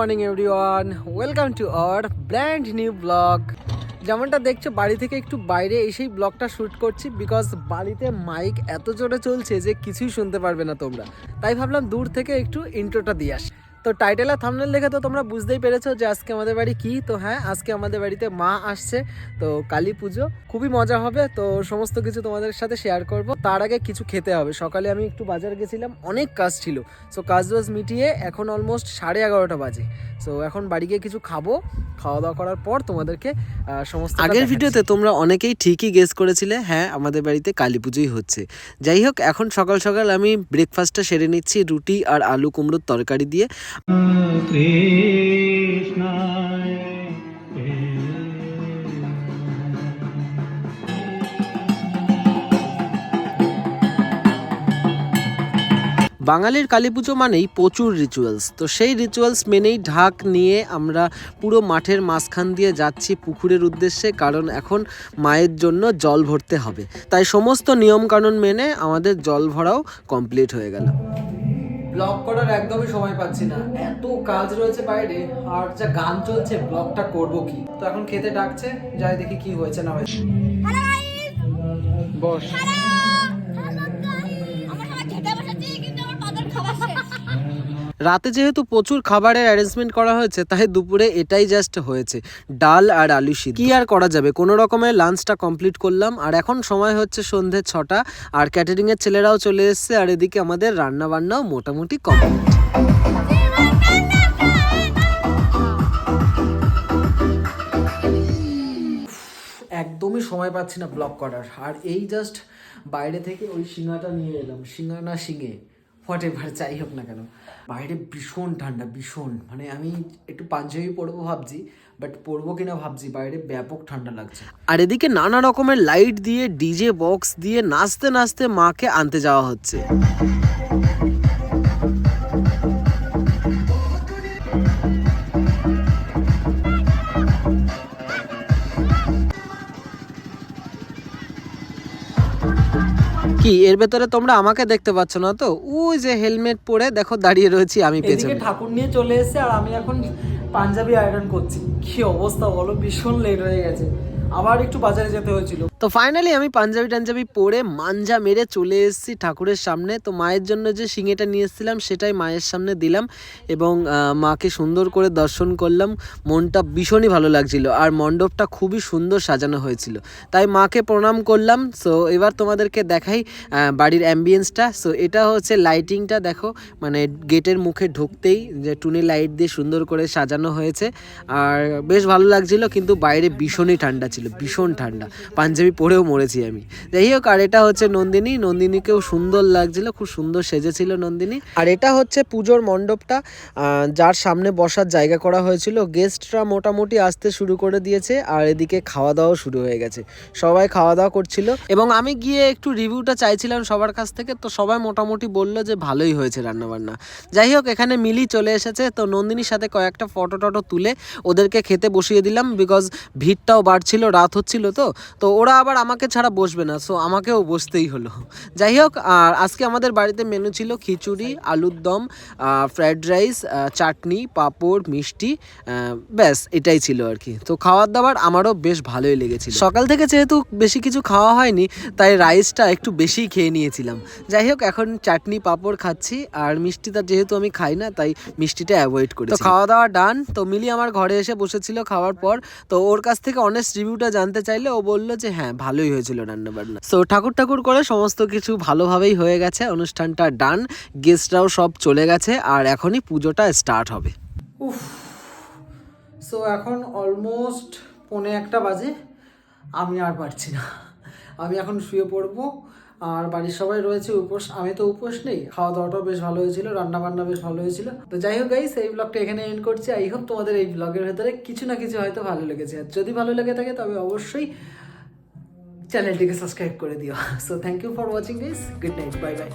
Morning everyone welcome to our brand new blog যেমনটা দেখছ, বাড়ি থেকে একটু বাইরে এসেই ব্লগটা শ্যুট করছি বিকজ বাড়িতে মাইক এত জোরে চলছে যে কিছুই শুনতে পারবে না তোমরা। তাই ভাবলাম দূর থেকে একটু ইন্ট্রোটা দিয়ে আসি। তো টাইটেল আর থামনেল দেখে তো তোমরা বুঝতেই পেরেছ যে আজকে আমাদের বাড়ি কি। তো হ্যাঁ আজকে আমাদের বাড়িতে মা আসছে। তো কালী পুজো খুবই মজা হবে। তো সমস্ত কিছু তোমাদের সাথে শেয়ার করব। তার আগে কিছু খেতে হবে। সকালে আমি একটু বাজার গেছিলাম অনেক কাজ ছিল। সো কাজ বাজ মিটিয়ে এখন অলমোস্ট সাড়ে এগারোটা বাজে। সো এখন বাড়ি গিয়ে কিছু খাব। খাওয়া দাওয়া করার পর তোমাদেরকে সমস্ত আগের ভিডিওতে তোমরা অনেকেই ঠিকই গেস করেছিলে হ্যাঁ আমাদের বাড়িতে কালী পুজোই হচ্ছে। যাই হোক এখন সকাল সকাল আমি ব্রেকফাস্টটা সেরে নিচ্ছি রুটি আর আলু কুমড়োর তরকারি দিয়ে। বাঙালির কালী পুজো মানেই প্রচুর রিচুয়ালস তো সেই রিচুয়ালস মেনেই ঢাক নিয়ে আমরা পুরো মাঠের মাঝখান দিয়ে যাচ্ছি পুকুরের উদ্দেশ্যে, কারণ এখন মায়ের জন্য জল ভরতে হবে। তাই সমস্ত নিয়মকানুন মেনে আমাদের জল ভরাও কমপ্লিট হয়ে গেল। ব্লগ করার একদমই সময় পাচ্ছি না। এত কাজ রয়েছে বাইরে আর যা গান চলছে ব্লগটা করব কি? তো এখন খেতে ডাকছে যাই দেখি কি হয়েছে না হয়েছে। বস। রাতে যেহেতু প্রচুর খাবারের অ্যারেঞ্জমেন্ট করা হয়েছে, তাই দুপুরে এটাই জাস্ট হয়েছে। ডাল আর আলু সিদ্ধ। কি আর করা যাবে? কোনো রকমের লাঞ্চটা কমপ্লিট করলাম। আর এখন সময় হচ্ছে সন্ধে ছটা। আর ক্যাটারিংয়ের ছেলেরাও চলে এসেছে। আর এদিকে আমাদের রান্না বান্নাও মোটামুটি কমপ্লিট একদমই সময় পাচ্ছি না ব্লগ করার। আর এই জাস্ট বাইরে থেকে ওই শিঙাটা নিয়ে এলাম। শিঙা না শিঙে হোয়াট এভার যাই হোক না কেন। বাইরে ভীষণ ঠান্ডা, ভীষণ। মানে আমি একটু পাঞ্জাবি পরবো ভাবছি বাট পরবো কিনা ভাবছি, বাইরে ব্যাপক ঠান্ডা লাগছে। আর এদিকে নানা রকমের লাইট দিয়ে ডিজে বক্স দিয়ে নাচতে নাচতে মাকে আনতে যাওয়া হচ্ছে। কি? এর ভেতরে তোমরা আমাকে দেখতে পাচ্ছ না তো? ওই যে হেলমেট পরে দেখো দাঁড়িয়ে রয়েছি আমি পেছনে। ঠাকুর নিয়ে চলে এসেছে আর আমি এখন পাঞ্জাবি আয়রন করছি। কি অবস্থা বলো? ভীষণ লেট হয়ে গেছে। আবার একটু বাজারে যেতে হয়েছিল। তো ফাইনালি আমি পাঞ্জাবি টাঞ্জাবি পরে মাঞ্জা মেরে চলে এসেছি ঠাকুরের সামনে। তো মায়ের জন্য যে শিঙেটা নিয়ে এসেছিলাম, সেটাই মায়ের সামনে দিলাম এবং মাকে সুন্দর করে দর্শন করলাম। মনটা ভীষণই ভালো লাগছিল আর মণ্ডপটা খুবই সুন্দর সাজানো হয়েছিল। তাই মাকে প্রণাম করলাম। সো এবার তোমাদেরকে দেখাই বাড়ির অ্যাম্বিয়েন্সটা সো এটা হচ্ছে লাইটিংটা দেখো। মানে গেটের মুখে ঢুকতেই যে টুনি লাইট দিয়ে সুন্দর করে সাজানো হয়েছে। আর বেশ ভালো লাগছিল, কিন্তু বাইরে ভীষণই ঠান্ডা ছিল। ভীষণ ঠান্ডা। পাঞ্জাবি পরেও মরেছি আমি। যাই হোক আর এটা হচ্ছে নন্দিনী। নন্দিনীকেও সুন্দর লাগছিল, খুব সুন্দর সেজেছিল নন্দিনী। আর এটা হচ্ছে পুজোর মণ্ডপটা যার সামনে বসার জায়গা করা হয়েছিল। গেস্টরা মোটামুটি আসতে শুরু করে দিয়েছে, আর এদিকে খাওয়া দাওয়া শুরু হয়ে গেছে। সবাই খাওয়া দাওয়া করছিল। এবং আমি গিয়ে একটু রিভিউটা চাইছিলাম সবার কাছ থেকে, তো সবাই মোটামুটি বলল যে ভালোই হয়েছে রান্নাবান্না। যাই হোক এখানে মিলি চলে এসেছে, তো নন্দিনীর সাথে কয়েকটা ফটো টটো তুলে ওদেরকে খেতে বসিয়ে দিলাম বিকজ ভিড়টাও বাড়ছিল রাত হচ্ছিল তো তো ওরা আবার আমাকে ছাড়া বসবে না সো আমাকেও বসতেই হলো। যাই হোক আর আজকে আমাদের বাড়িতে মেনু ছিল খিচুড়ি আলুর দম ফ্রাইড রাইস চাটনি পাঁপড় মিষ্টি ব্যাস এটাই ছিল আর কি। তো খাওয়ার দাওয়ার আমারও বেশ ভালোই লেগেছিল। সকাল থেকে যেহেতু বেশি কিছু খাওয়া হয়নি তাই রাইসটা একটু বেশি খেয়ে নিয়েছিলাম। যাই হোক এখন চাটনি পাঁপড় খাচ্ছি আর মিষ্টিটা যেহেতু আমি খাই না তাই মিষ্টিটা অ্যাভয়েড করি তো খাওয়া দাওয়া ডান তো মিলি আমার ঘরে এসে বসেছিল খাওয়ার পর তো ওর কাছ থেকে অনেস্ট রিভিউটা জানতে চাইলে ও বলল যে হ্যাঁ ভালোই হয়েছিল রান্না বান্না সো ঠাকুর ঠাকুর করে সমস্ত কিছু ভালোভাবেই হয়ে গেছে, অনুষ্ঠানটা ডান গেস্টরাও সব চলে গেছে, আর এখনই পুজোটা স্টার্ট হবে। উফ সো এখন অলমোস্ট পৌনে একটা বাজে, আমি আর পারছি না। আমি এখন শুয়ে পড়ব আর বাড়ির সবাই রয়েছে উপোস, আমি তো উপোস নেই খাওয়া দাওয়াটাও বেশ ভালো হয়েছিল রান্না বান্না বেশ ভালো হয়েছিল। তো যাই হোক গাইস এই ব্লগটা এখানে এন্ড করছি। আই হোপ তোমাদের এই ব্লগের ভেতরে কিছু না কিছু হয়তো ভালো লেগেছে। আর যদি ভালো লেগে থাকে, তবে অবশ্যই চ্যানেলটিকে সাবস্ক্রাইব করে দিও। So thank you for watching this good night bye bye